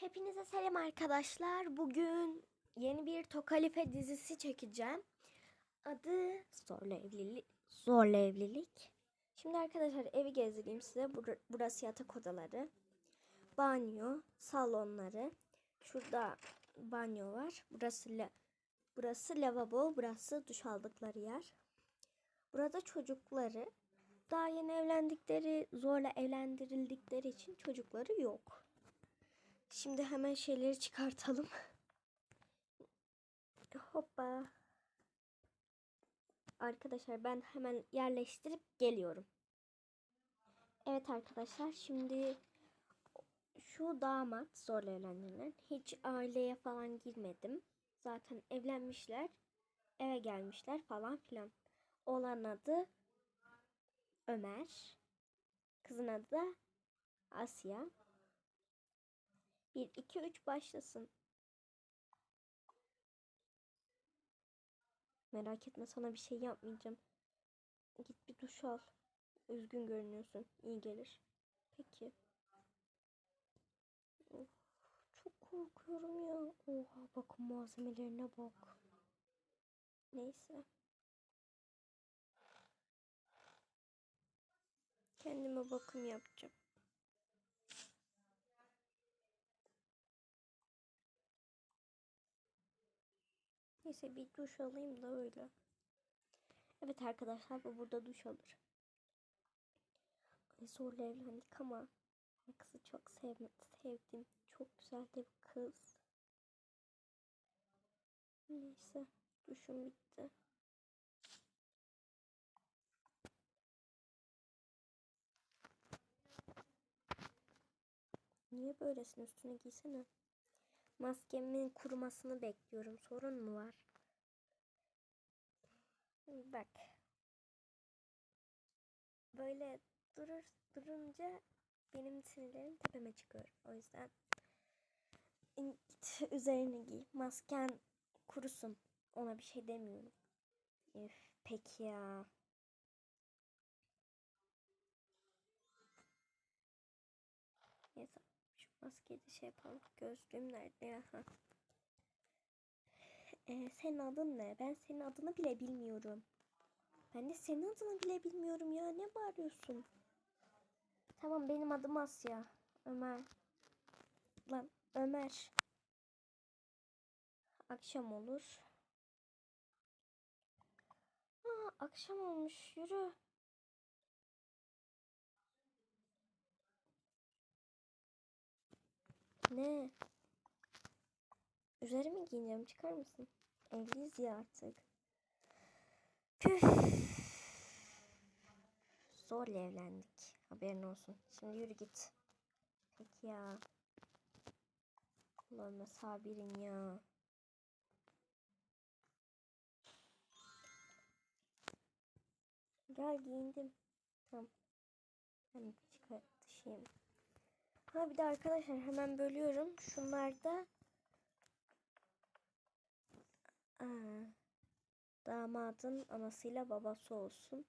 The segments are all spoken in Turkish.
Hepinize selam arkadaşlar. Bugün yeni bir Tokalife dizisi çekeceğim. Adı Zorla Evlilik. Zorla Evlilik. Şimdi arkadaşlar evi gezdireyim size. Bur- Burası yatak odaları. Banyo, salonları. Şurada banyo var. Burası la burası lavabo, burası duş aldıkları yer. Burada çocukları daha yeni evlendikleri, zorla evlendirildikleri için çocukları yok. Şimdi hemen şeyleri çıkartalım. Hoppa. Arkadaşlar ben hemen yerleştirip geliyorum. Evet arkadaşlar şimdi şu damat zorla evlendirilen hiç aileye falan girmedim. Zaten evlenmişler. Eve gelmişler falan filan. Olan adı Ömer. Kızın adı da Asya. 1, 2, 3 başlasın. Merak etme sana bir şey yapmayacağım. Git bir duş al. Üzgün görünüyorsun. İyi gelir. Peki. Of, çok korkuyorum ya. Oha bakın malzemelerine bak. Neyse. Kendime bakım yapacağım. Neyse bir duş alayım da öyle. Evet arkadaşlar bu burada duş alır. Zorla evlendik ama kızı çok sevme, sevdim. Çok güzel de bir kız. Neyse duşum bitti. Niye böylesin üstüne giysene. Maskemin kurumasını bekliyorum. Sorun mu var? Bak. Böyle durur durunca benim sinirlerim tepeme çıkıyor. O yüzden git üzerine giy. Masken kurusun. Ona bir şey demiyorum. Üf, peki ya. Neyse maskeyi de şey yapalım. Gözlüğüm nerede ya? Ha. Ee, senin adın ne? Ben senin adını bile bilmiyorum. Ben de senin adını bile bilmiyorum ya. Ne bağırıyorsun? Tamam benim adım Asya. Ömer. Lan Ömer. Akşam olur. Aa, akşam olmuş. Yürü. Ne? Üzerime giyineceğim. Çıkar mısın? Evliyiz ya artık. Püf. Zorla evlendik. Haberin olsun. Şimdi yürü git. Peki ya. Allah'ım sabirin ya. Gel giyindim. Tamam. Ben çıkartayım. Ha bir de arkadaşlar hemen bölüyorum. Şunlar da Aa, damadın anasıyla babası olsun.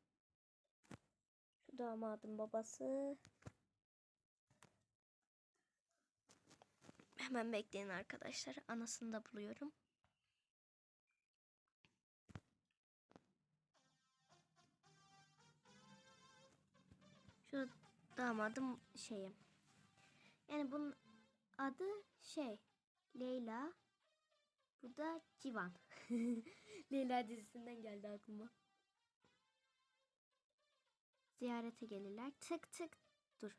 Şu damadın babası. Hemen bekleyin arkadaşlar. Anasını da buluyorum. Şu damadım şeyim. Yani bunun adı şey Leyla. Bu da Civan. Leyla dizisinden geldi aklıma. Ziyarete gelirler. Tık tık. Dur.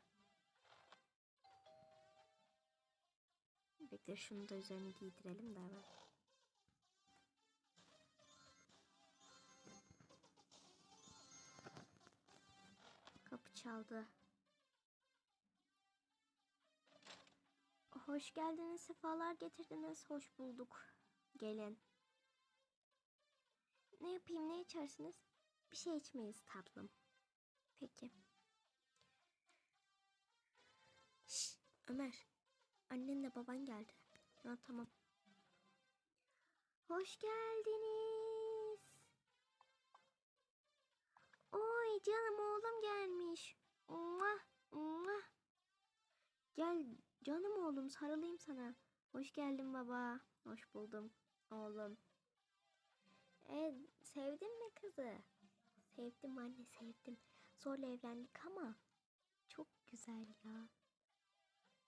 Bekle şunu da üzerine giydirelim de hemen. Kapı çaldı. Hoş geldiniz, sefalar getirdiniz. Hoş bulduk. Gelin. Ne yapayım, ne içersiniz? Bir şey içmeyiz tatlım. Peki. Şş, Ömer. Annenle baban geldi. Ha, tamam. Hoş geldiniz. Oy canım oğlum gelmiş. Mua, mua. Gel canım oğlum sarılayım sana. Hoş geldin baba. Hoş buldum oğlum. E, sevdin mi kızı? Sevdim anne sevdim. Zorla evlendik ama çok güzel ya.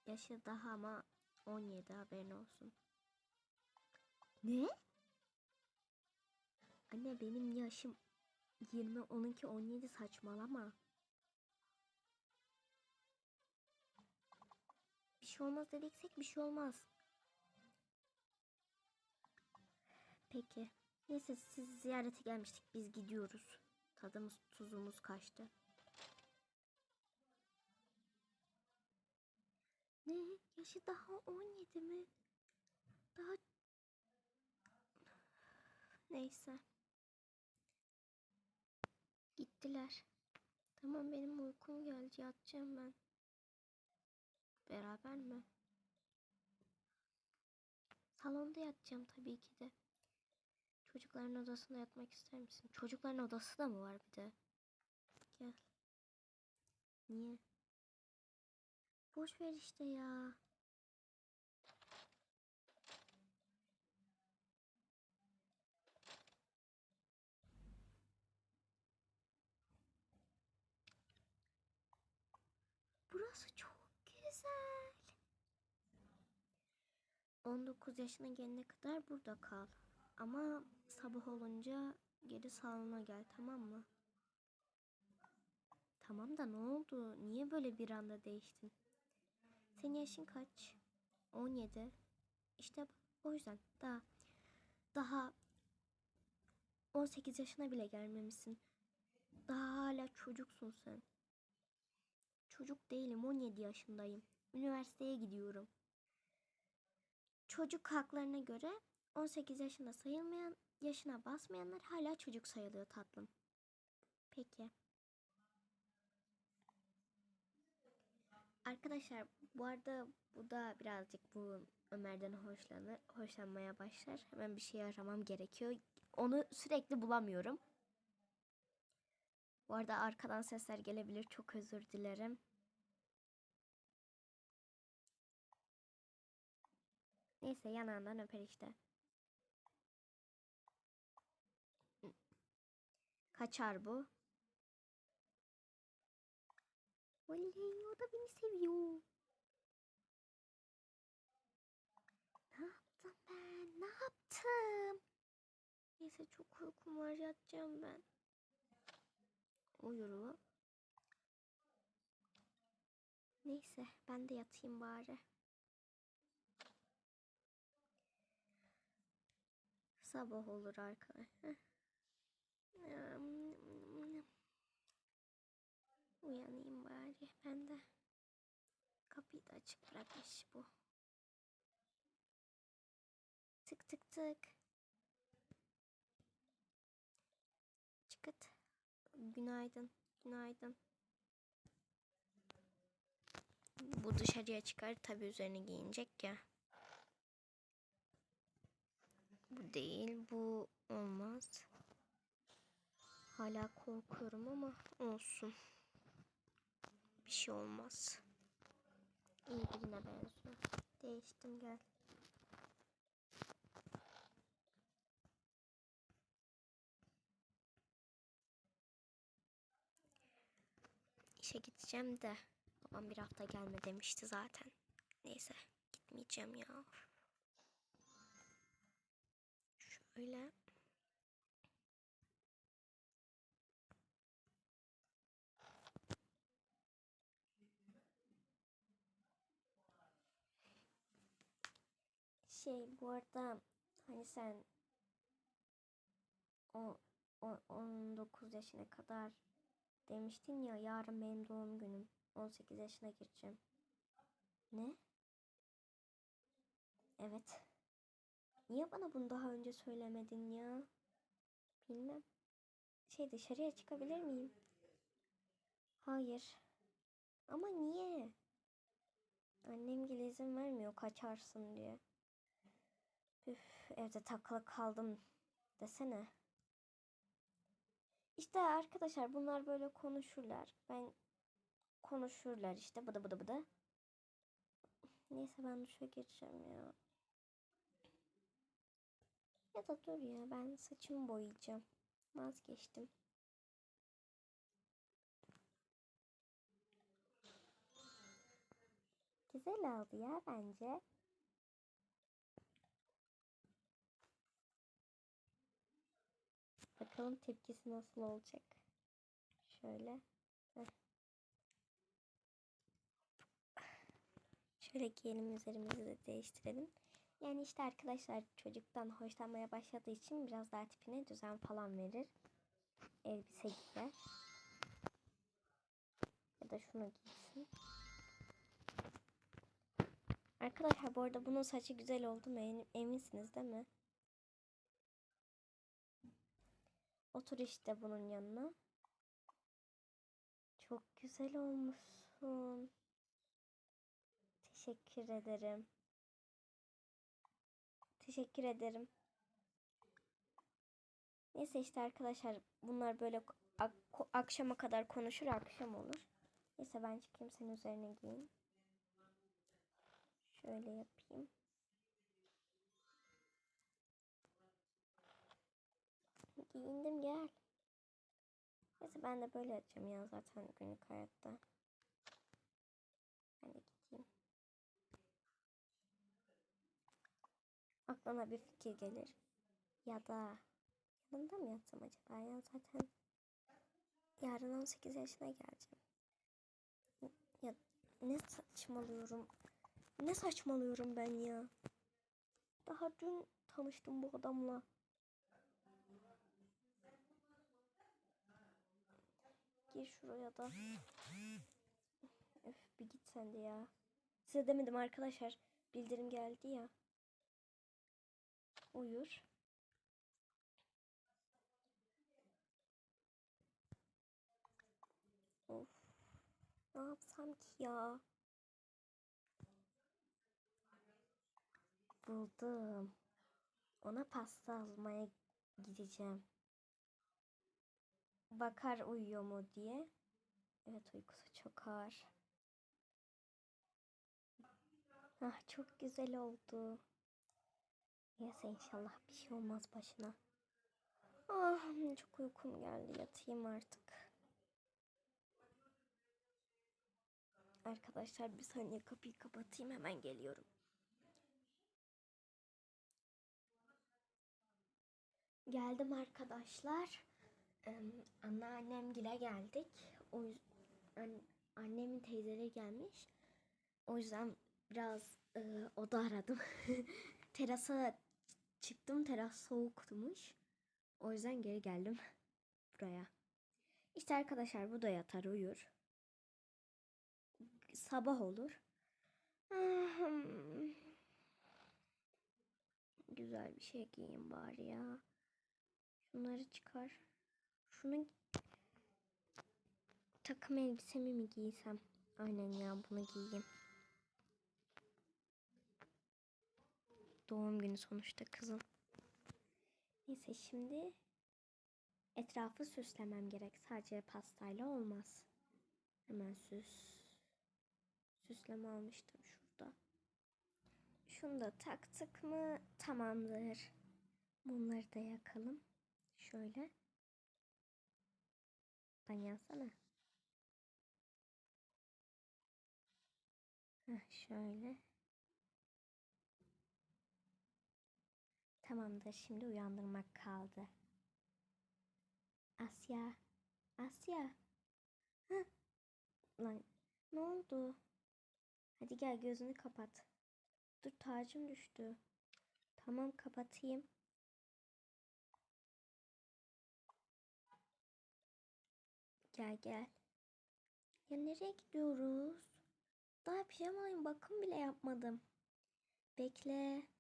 Yaşı daha ama 17 haberin olsun. Ne? Anne benim yaşım 20 onunki 17 saçmalama. Şey olmaz dediksek bir şey olmaz. Peki. Neyse siz ziyarete gelmiştik biz gidiyoruz. Tadımız tuzumuz kaçtı. Ne? Yaşı daha 17 mi? Daha... Neyse. Gittiler. Tamam benim uykum geldi yatacağım ben. Beraber mi? Salonda yatacağım tabii ki de. Çocukların odasında yatmak ister misin? Çocukların odası da mı var bir de? Gel. Niye? Boş ver işte ya. Burası çok güzel. 19 yaşına gelene kadar burada kal. Ama sabah olunca geri salona gel tamam mı? Tamam da ne oldu? Niye böyle bir anda değiştin? Senin yaşın kaç? 17. İşte o yüzden daha daha 18 yaşına bile gelmemişsin. Daha hala çocuksun sen. Çocuk değilim 17 yaşındayım. Üniversiteye gidiyorum. Çocuk haklarına göre 18 yaşında sayılmayan, yaşına basmayanlar hala çocuk sayılıyor tatlım. Peki. Arkadaşlar bu arada bu da birazcık bu Ömer'den hoşlanır, hoşlanmaya başlar. Hemen bir şey aramam gerekiyor. Onu sürekli bulamıyorum. Bu arada arkadan sesler gelebilir. Çok özür dilerim. Neyse yanağından öper işte. Kaçar bu. Vallahi o da beni seviyor. Ne yaptım ben? Ne yaptım? Neyse çok uykum var yatacağım ben. Uyur mu? Neyse ben de yatayım bari. Sabah olur arkadaşlar. Uyanayım bari ben de. Kapıyı da açık bırakmış bu. Tık tık tık. Çıkıt. Günaydın. Günaydın. Bu dışarıya çıkar tabi üzerine giyinecek ya. Bu değil, bu olmaz. Hala korkuyorum ama olsun. Bir şey olmaz. İyi birine benziyor. Değiştim gel. İşe gideceğim de babam bir hafta gelme demişti zaten. Neyse gitmeyeceğim ya. Şöyle. Şey bu arada hani sen o, o 19 yaşına kadar demiştin ya yarın benim doğum günüm. 18 yaşına gireceğim. Ne? Evet. Niye bana bunu daha önce söylemedin ya? Bilmem. Şey dışarıya çıkabilir miyim? Hayır. Ama niye? Annem gel izin vermiyor kaçarsın diye. Üf, evde takılı kaldım desene. İşte arkadaşlar bunlar böyle konuşurlar. Ben konuşurlar işte bıdı bıdı bıdı. Neyse ben duşa geçeceğim ya. Ya da dur ya ben saçımı boyayacağım. Vazgeçtim. Güzel oldu ya bence. Bakalım tepkisi nasıl olacak. Şöyle. Şöyle giyelim üzerimizi de değiştirelim. Yani işte arkadaşlar çocuktan hoşlanmaya başladığı için biraz daha tipine düzen falan verir. Elbise giyer. Ya da şunu giysin. Arkadaşlar bu arada bunun saçı güzel oldu mu Em- eminsiniz değil mi? Otur işte bunun yanına. Çok güzel olmuşsun. Teşekkür ederim. Teşekkür ederim. Neyse işte arkadaşlar bunlar böyle ak- akşama kadar konuşur akşam olur. Neyse ben çıkayım senin üzerine giyeyim. Şöyle yapayım. Giyindim gel. Neyse ben de böyle yapacağım ya zaten günlük hayatta. Ben de Aklına bir fikir gelir. Ya da yanında mı yatsam acaba ya zaten yarın 18 yaşına geleceğim. Ya ne saçmalıyorum. Ne saçmalıyorum ben ya. Daha dün tanıştım bu adamla. Gir şuraya da. Öf bir git sen de ya. Size demedim arkadaşlar. Bildirim geldi ya. Uyur. Of. Ne yapsam ki ya? Buldum. Ona pasta almaya gideceğim. Bakar uyuyor mu diye. Evet uykusu çok ağır. Ah çok güzel oldu. Neyse inşallah bir şey olmaz başına. Ah çok uykum geldi yatayım artık. Arkadaşlar bir saniye kapıyı kapatayım hemen geliyorum. Geldim arkadaşlar. Ee, anneannemgile geldik. O yüzden annemin teyzeleri gelmiş. O yüzden biraz e, oda aradım. Terasa çıktım. Teras soğukmuş. O yüzden geri geldim buraya. İşte arkadaşlar bu da yatar uyur. Sabah olur. Güzel bir şey giyeyim bari ya. Şunları çıkar. Şunu takım elbisemi mi giysem? Aynen ya bunu giyeyim. Doğum günü sonuçta kızım. Neyse şimdi etrafı süslemem gerek. Sadece pastayla olmaz. Hemen süs. Süsleme almıştım şurada. Şunu da taktık mı tamamdır. Bunları da yakalım. Şöyle. Ben yansana. Heh, şöyle. Tamamdır. Şimdi uyandırmak kaldı. Asya. Asya. Heh. Lan ne oldu? Hadi gel gözünü kapat. Dur tacım düştü. Tamam kapatayım. Gel gel. Ya nereye gidiyoruz? Daha pijamayım bakım bile yapmadım. Bekle.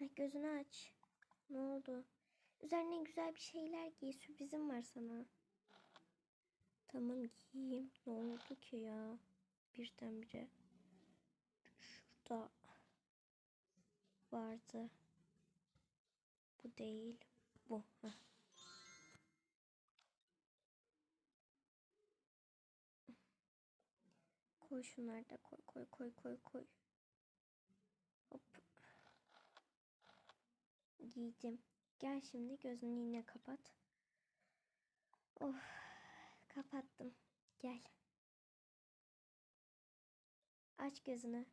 Heh, gözünü aç. Ne oldu? Üzerine güzel bir şeyler giy. Sürprizim var sana. Tamam giyeyim. Ne oldu ki ya? Birdenbire. Şurada vardı. Bu değil. Bu. Heh. Koy şunları koy koy koy koy koy. Giydim. Gel şimdi gözünü yine kapat. Of. Kapattım. Gel. Aç gözünü.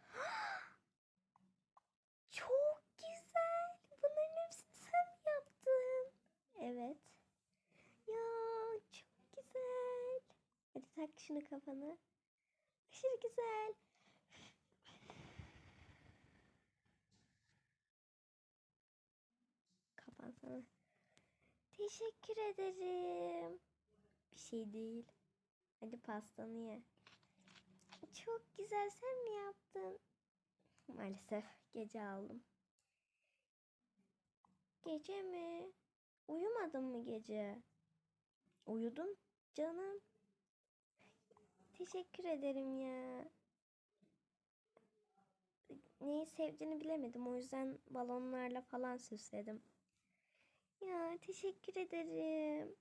Çok güzel. Bunların hepsini sen mi yaptın? Evet. Ya çok güzel. Hadi tak şunu kafana. Aşırı güzel. Teşekkür ederim. Bir şey değil. Hadi pastanı ye. Çok güzel sen mi yaptın? Maalesef gece aldım. Gece mi? Uyumadın mı gece? Uyudum canım. Teşekkür ederim ya. Neyi sevdiğini bilemedim. O yüzden balonlarla falan süsledim. Ya teşekkür ederim.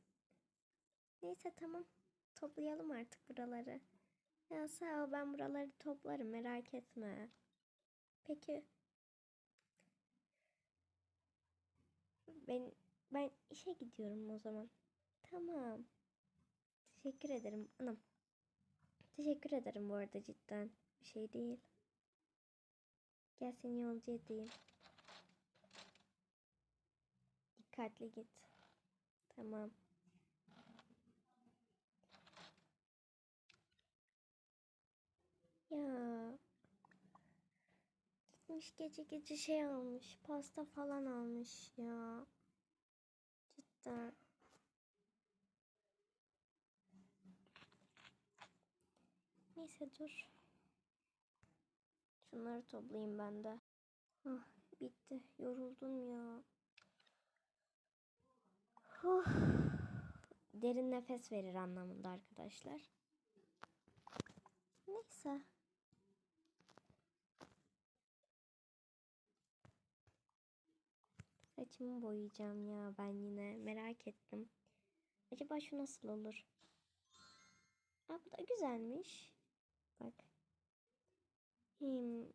Neyse tamam. Toplayalım artık buraları. Ya sağ ol ben buraları toplarım merak etme. Peki. Ben ben işe gidiyorum o zaman. Tamam. Teşekkür ederim anam. Teşekkür ederim bu arada cidden. Bir şey değil. Gel seni yolcu edeyim. Dikkatli git. Tamam. Ya. Gitmiş gece gece şey almış. Pasta falan almış ya. Cidden. Neyse dur. Şunları toplayayım ben de. Ah, bitti. Yoruldum ya. Huh. Derin nefes verir anlamında arkadaşlar. Neyse. Saçımı boyayacağım ya ben yine. Merak ettim. Acaba şu nasıl olur? Aa, bu da güzelmiş. Bak. Hmm.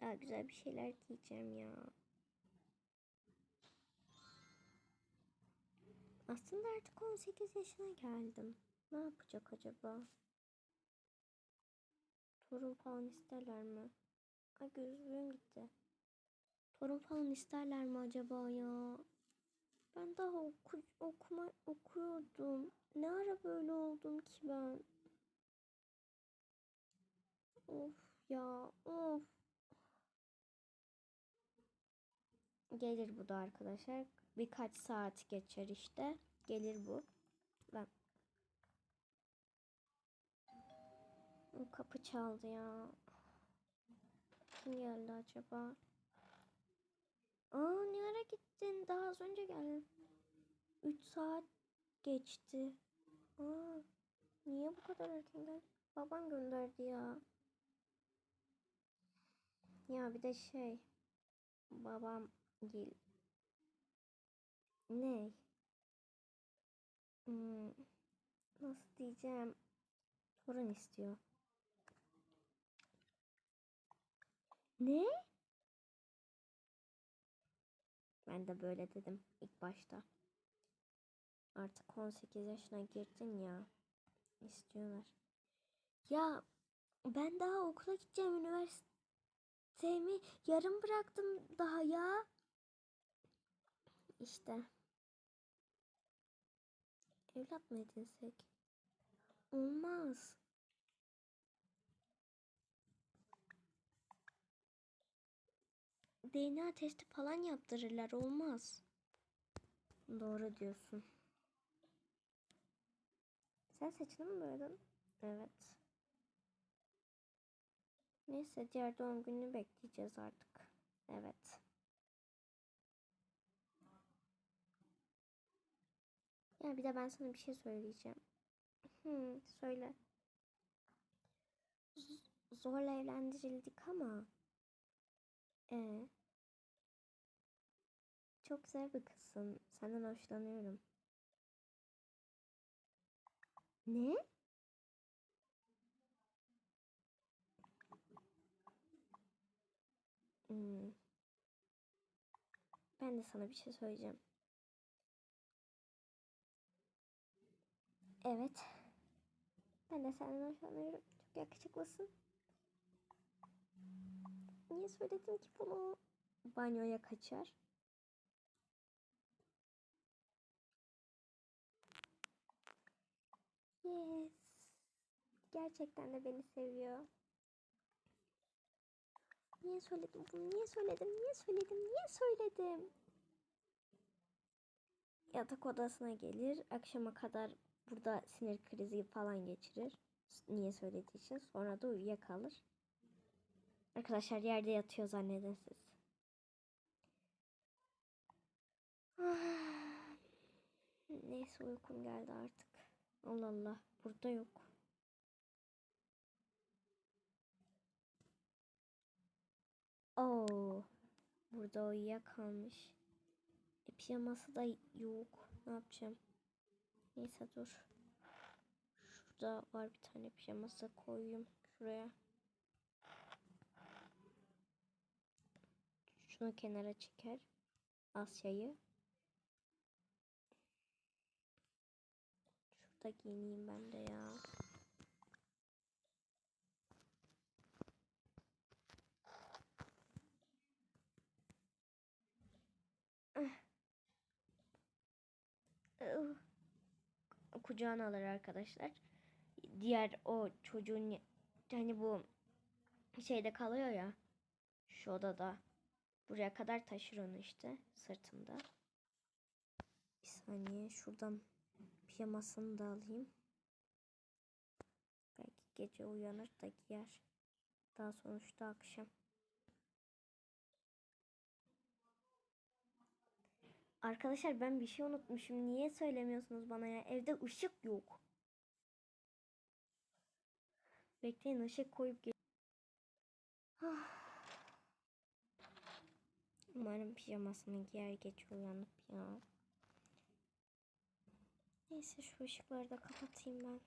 Daha güzel bir şeyler giyeceğim ya. Aslında artık 18 yaşına geldim. Ne yapacak acaba? Torun falan isterler mi? Ay gözlüğüm gitti. Torun falan isterler mi acaba ya? Ben daha oku okuma okuyordum. Ne ara böyle oldum ki ben? Of ya of. Gelir bu da arkadaşlar. Birkaç saat geçer işte. Gelir bu. O kapı çaldı ya. Kim geldi acaba? Aa ne ara gittin? Daha az önce geldin. 3 saat geçti. Aa niye bu kadar erken geldin? Babam gönderdi ya. Ya bir de şey babam gel ne? Hmm, nasıl diyeceğim? Torun istiyor. Ne? Ben de böyle dedim ilk başta. Artık 18 yaşına girdin ya. İstiyorlar. Ya ben daha okula gideceğim üniversitemi yarım bıraktım daha ya. İşte. Evlat mı edinsek? Olmaz. DNA testi falan yaptırırlar. Olmaz. Doğru diyorsun. Sen saçını mı boyadın? Evet. Neyse diğer doğum gününü bekleyeceğiz artık. Evet. Ya bir de ben sana bir şey söyleyeceğim. Hmm, söyle. Z zorla evlendirildik ama ee, çok güzel bir kızsın. Senden hoşlanıyorum. Ne? Hmm. Ben de sana bir şey söyleyeceğim. Evet. Ben de senden hoşlanıyorum. Çok yakışıklısın. Niye söyledin ki bunu? Banyoya kaçar. Yes. Gerçekten de beni seviyor. Niye söyledim bunu? Niye söyledim? Niye söyledim? Niye söyledim? Yatak odasına gelir. Akşama kadar burada sinir krizi falan geçirir. Niye söylediği için. Sonra da uyuyakalır. Arkadaşlar yerde yatıyor zannedin siz. Neyse uykum geldi artık. Allah Allah. Burada yok. Oo. Burada uyuyakalmış. E, pijaması da yok. Ne yapacağım? Neyse dur. Şurada var bir tane pijaması koyayım şuraya. Şunu kenara çeker. Asya'yı. Şurada giyineyim ben de ya. Kucağına alır arkadaşlar. Diğer o çocuğun hani bu şeyde kalıyor ya. Şu odada. Buraya kadar taşır onu işte sırtında. Bir saniye şuradan pijamasını da alayım. Belki gece uyanır da giyer. Daha sonuçta akşam. Arkadaşlar ben bir şey unutmuşum. Niye söylemiyorsunuz bana ya? Evde ışık yok. Bekleyin ışık koyup gel. Umarım pijamasını giyer geç uyanıp ya. Neyse şu ışıkları da kapatayım ben.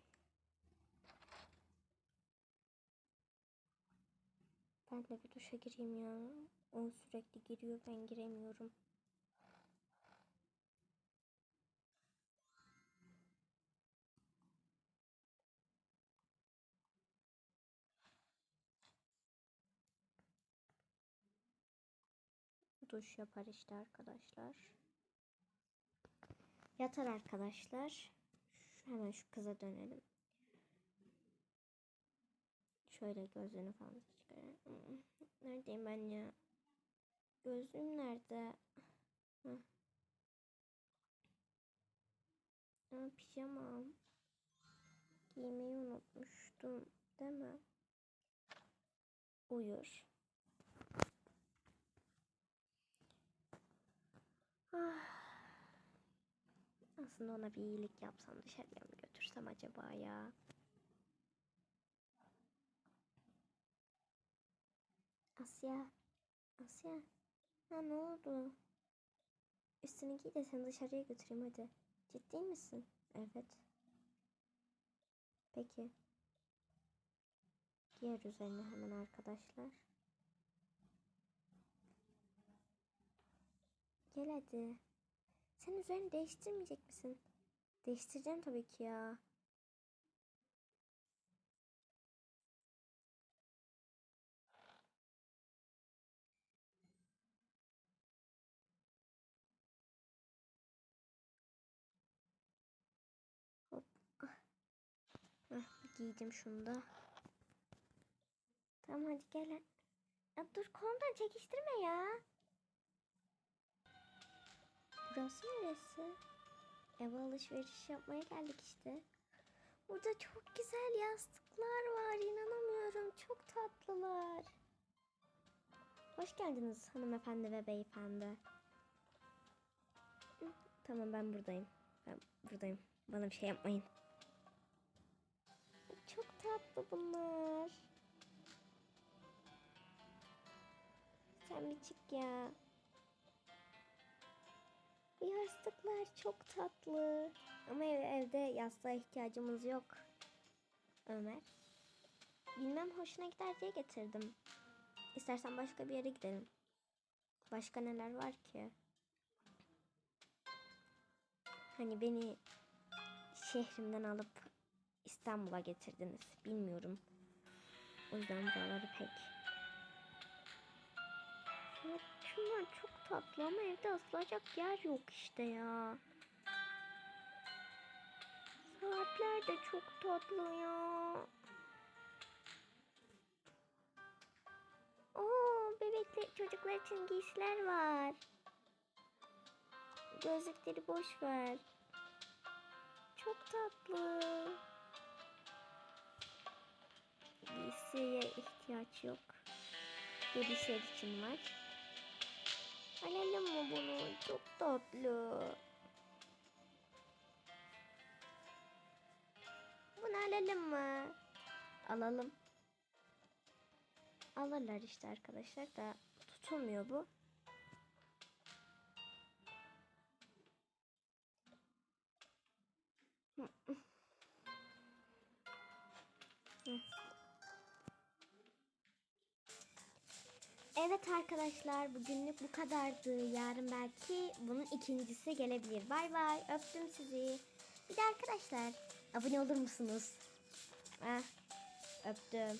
Ben de bir duşa gireyim ya. O sürekli giriyor ben giremiyorum. Duş yapar işte arkadaşlar. Yatar arkadaşlar. Hemen şu kıza dönelim. Şöyle gözlüğünü falan çıkarayım. Neredeyim ben ya? Gözlüğüm nerede? Hı. Aa, pijamam. Giymeyi unutmuştum. Değil mi? Uyur. Aslında ona bir iyilik yapsam dışarıya mı götürsem acaba ya? Asya. Asya. Ha ne oldu? Üstünü giy de seni dışarıya götüreyim hadi. Ciddi misin? Evet. Peki. Giyer üzerine hemen arkadaşlar. Gel hadi. Sen üzerini değiştirmeyecek misin? Değiştireceğim tabii ki ya. Hop. Giydim şunu da. Tamam hadi gel. Ya dur kolumdan çekiştirme ya. Burası neresi? Eve alışveriş yapmaya geldik işte. Burada çok güzel yastıklar var. İnanamıyorum. Çok tatlılar. Hoş geldiniz hanımefendi ve beyefendi. Tamam ben buradayım. Ben buradayım. Bana bir şey yapmayın. Çok tatlı bunlar. Sen bir çık ya. Yastıklar çok tatlı. Ama ev, evde yastığa ihtiyacımız yok. Ömer. Bilmem hoşuna gider diye getirdim. İstersen başka bir yere gidelim. Başka neler var ki? Hani beni şehrimden alıp İstanbul'a getirdiniz. Bilmiyorum. O yüzden buraları pek. Ya şunlar çok tatlı ama evde asılacak yer yok işte ya. Saatler de çok tatlı ya. Oo, bebekler çocuklar için giysiler var. Gözlükleri boş ver. Çok tatlı. Giysiye ihtiyaç yok. Bebişler için var. Alalım mı bunu? Çok tatlı. Bunu alalım mı? Alalım. Alırlar işte arkadaşlar da tutulmuyor bu. Evet arkadaşlar bugünlük bu kadardı. Yarın belki bunun ikincisi gelebilir. Bay bay öptüm sizi. Bir de arkadaşlar abone olur musunuz? Ah, öptüm.